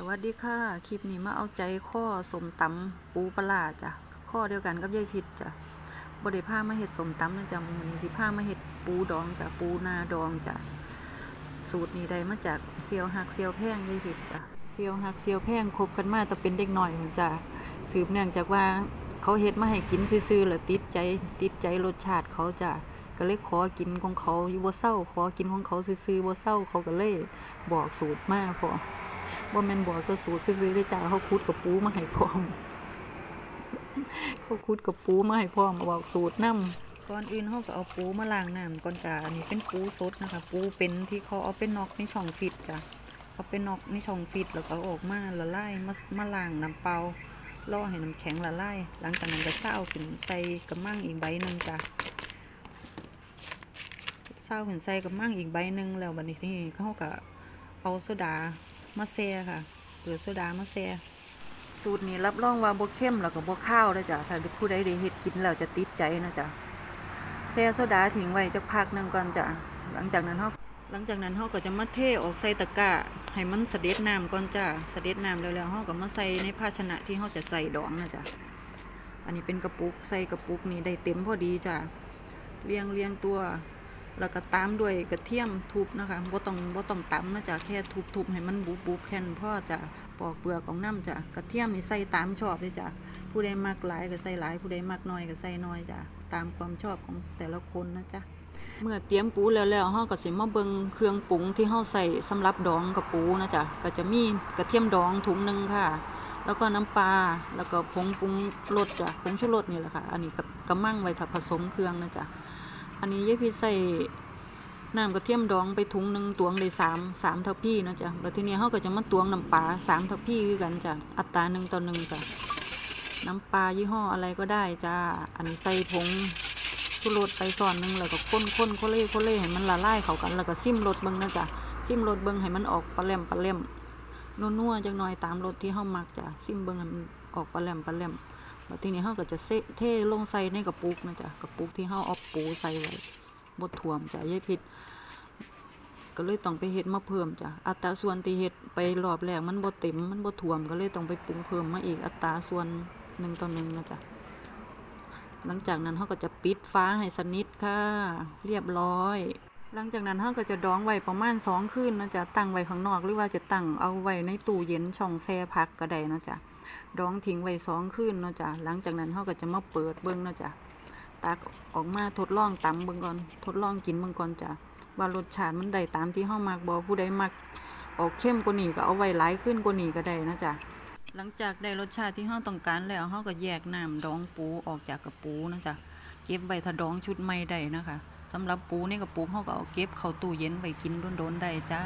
สวัสดีค่ะ คลิปนี้มาเอาใจข้อสมตำปูปลาจ้ะข้อเดียวกันกับยายพิษจ้ะบริพามาเห็ดสมตำนะจ๊ะมือนี้สิพามาเห็ดปูดองจ้ะปูนาดองจ้ะสูตรนี้ได้มาจากเซียวหักเซียวแพงยายพิษจ้ะเซียวหักเซียวแพงคบกันมาแต่เป็นเด็กหน่อยพุ่นจ้ะสืบเนื่องจากว่าเขาเฮ็ดมาให้กินซื่อๆแล้วติดใจติดใจรสชาติเขาจ้ะก็เลยขอกินของเขาอยู่บ่เศร้าขอกินของเขาซื่อๆบ่เศร้าเขาก็เลยบอกสูตรมาพอ บ่แม่นบอกตัวสูตรซื้อๆได้จ้าเขาคุดกับปูมาให้พร้อม เขาคุดกับปูมาให้พร้อมบอกสูตรนํก่อนอื่นเขาก็เอาปูมาล้างน้ำก่อนจ้าอันนี้เป็นปูสดนะคะ ปูเป็นที่เขาเอาไปนอกในช่องฟิตจ้ะเขาไปนอกในช่องฟิตแล้วก็เอาออกมาละลายมามาล้างน้ำเปล่ารอให้น้ำแข็งละลายหลังจากนั้นก็เศร้าขึ้นใส่กระมังอีกใบหนึ่งจ้ะเศร้าขึ้นใส่กระมังอีกใบหนึ่งแล้วบัดนี้ที่เขาก็เอาโซดา มาแซ่ค่ะเปิดโซดามาแซ่สูตรนี้รับรองว่าบ่เข้มแล้วก็บ่ข้าวเด้อจ้ะถ้าผู้ใดได้เฮ็ดกินแล้วจะติดใจนะจ้ะแซ่โซดาทิ้งไว้จักพักหนึงก่อนจ้ะหลังจากนั้นเฮาหลังจากนั้นเฮาก็จะมาเทออกใส่ตะกร้าให้มันเสด็จน้ำก่อนจ้ะเสด็จน้ำแล้วแล้วเฮาก็มาใส่ในภาชนะที่เฮาจะใส่ดองนะจ้ะอันนี้เป็นกระปุกใส่กระปุกนี้ได้เต็มพอดีจ้ะเรียงเรียงตัว แล้วก็ตามด้วยกระเทียมทุบนะคะบ่ต้องบ่ต้องตำนะจ๊ะแค่ทุบๆให้มันบุบๆแค่นั้นพอจะปอกเปลือกของน้ำจ้ะกระเทียมนี่ใส่ตามชอบเลยจ้ะผู้ใดมักหลายก็ใส่หลาย ผู้ใดมักน้อยก็ใส่น้อยจ้ะตามความชอบของแต่ละคนนะจ๊ะเมื่อเตรียมปูแล้วแล้วเฮาก็สิมาเบิ่งเครื่องปรุงที่เฮาใส่สำหรับดองกับปูนะจ๊ะก็จะมีกระเทียมดองถุงหนึ่งค่ะ แล้วก็น้ำปลาแล้วก็ผงปรุงรสจ้ะผงชูรสนี่แหละค่ะ อันนี้ก็กำมั่งไว้ผสมเครื่องนะจ๊ะ อันนี้ยายพี่ใส่น้ำกระเทียมดองไปถุงหนึ่งตวงได้สามสามท่าพี่นะจ้ะแล้วทีนี้เขาก็จะมาตวงน้ำปลาสามท่าพี่คือกันจ้ะอัตราหนึ่งต่อหนึ่งจ้ะน้ำปลายี่ห้ออะไรก็ได้จ้าอันนี้ใส่ผงชูรสไปส่วนหนึ่งแล้วก็ข้นข้นโคเล่โคเล่ให้มันละลายเข้ากัน แล้วก็ซิมรสเบิ้งนะจ้ะซิมรสเบิ้งให้มันออกปลาแหลมปลาแหลมนัวๆจังหน่อยตามรสที่เฮามักจ้ะซิมเบิ้งให้มันออกปลาแหลมปลาแหลม แล้วทีนี้เฮาก็จะเซเทลงใส่ในกระปุกนะจ๊ะกระปุกที่เฮาเอาปูใส่ไว้บ่ท่วมจ้ะยายพิษก็เลยต้องไปเฮ็ดมาเพิ่มจ้ะอัตราส่วนที่เฮ็ดไปรอบแรกมันบ่เต็มมันบ่ท่วมก็เลยต้องไปปรุงเพิ่มมาอีกอัตราส่วนหนึ่งต่อหนึ่งนะจ๊ะหลังจากนั้นเฮาก็จะปิดฟ้าให้สนิทค่ะ เรียบร้อย หลังจากนั้นเฮาก็จะดองไว้ประมาณ2คืนนะจ๊ะตั้งไว้ข้างนอกหรือว่าจะตั้งเอาไว้ในตู้เย็นช่องแช่พักก็ได้นะจ๊ะดองทิ้งไว้สองคืนนะจ้ะหลังจากนั้นเขาก็จะมาเปิดเบิ่งนะจ้ะตักออกมาทดลองตำเบิ่งก่อนทดลองกินเบิ่งก่อนจ้ะว่ารสชาติมันได้ตามที่เฮามักบ่ผู้ใดมักออกเข้มกว่านี้ก็เอาไว้หลายขึ้นกว่านี้ก็ได้นะจ้ะหลังจากได้รสชาติที่เฮาต้องการแล้วเฮาก็แยกน้ำดองปูออกจากกระปูนะจ๊ะ เก็บไว้ถ้าดองชุดใหม่ได้นะคะสำหรับปูนี่ก็ปูเขาก็เอาเก็บเข้าตู้เย็นไว้กินโดนๆได้จ้า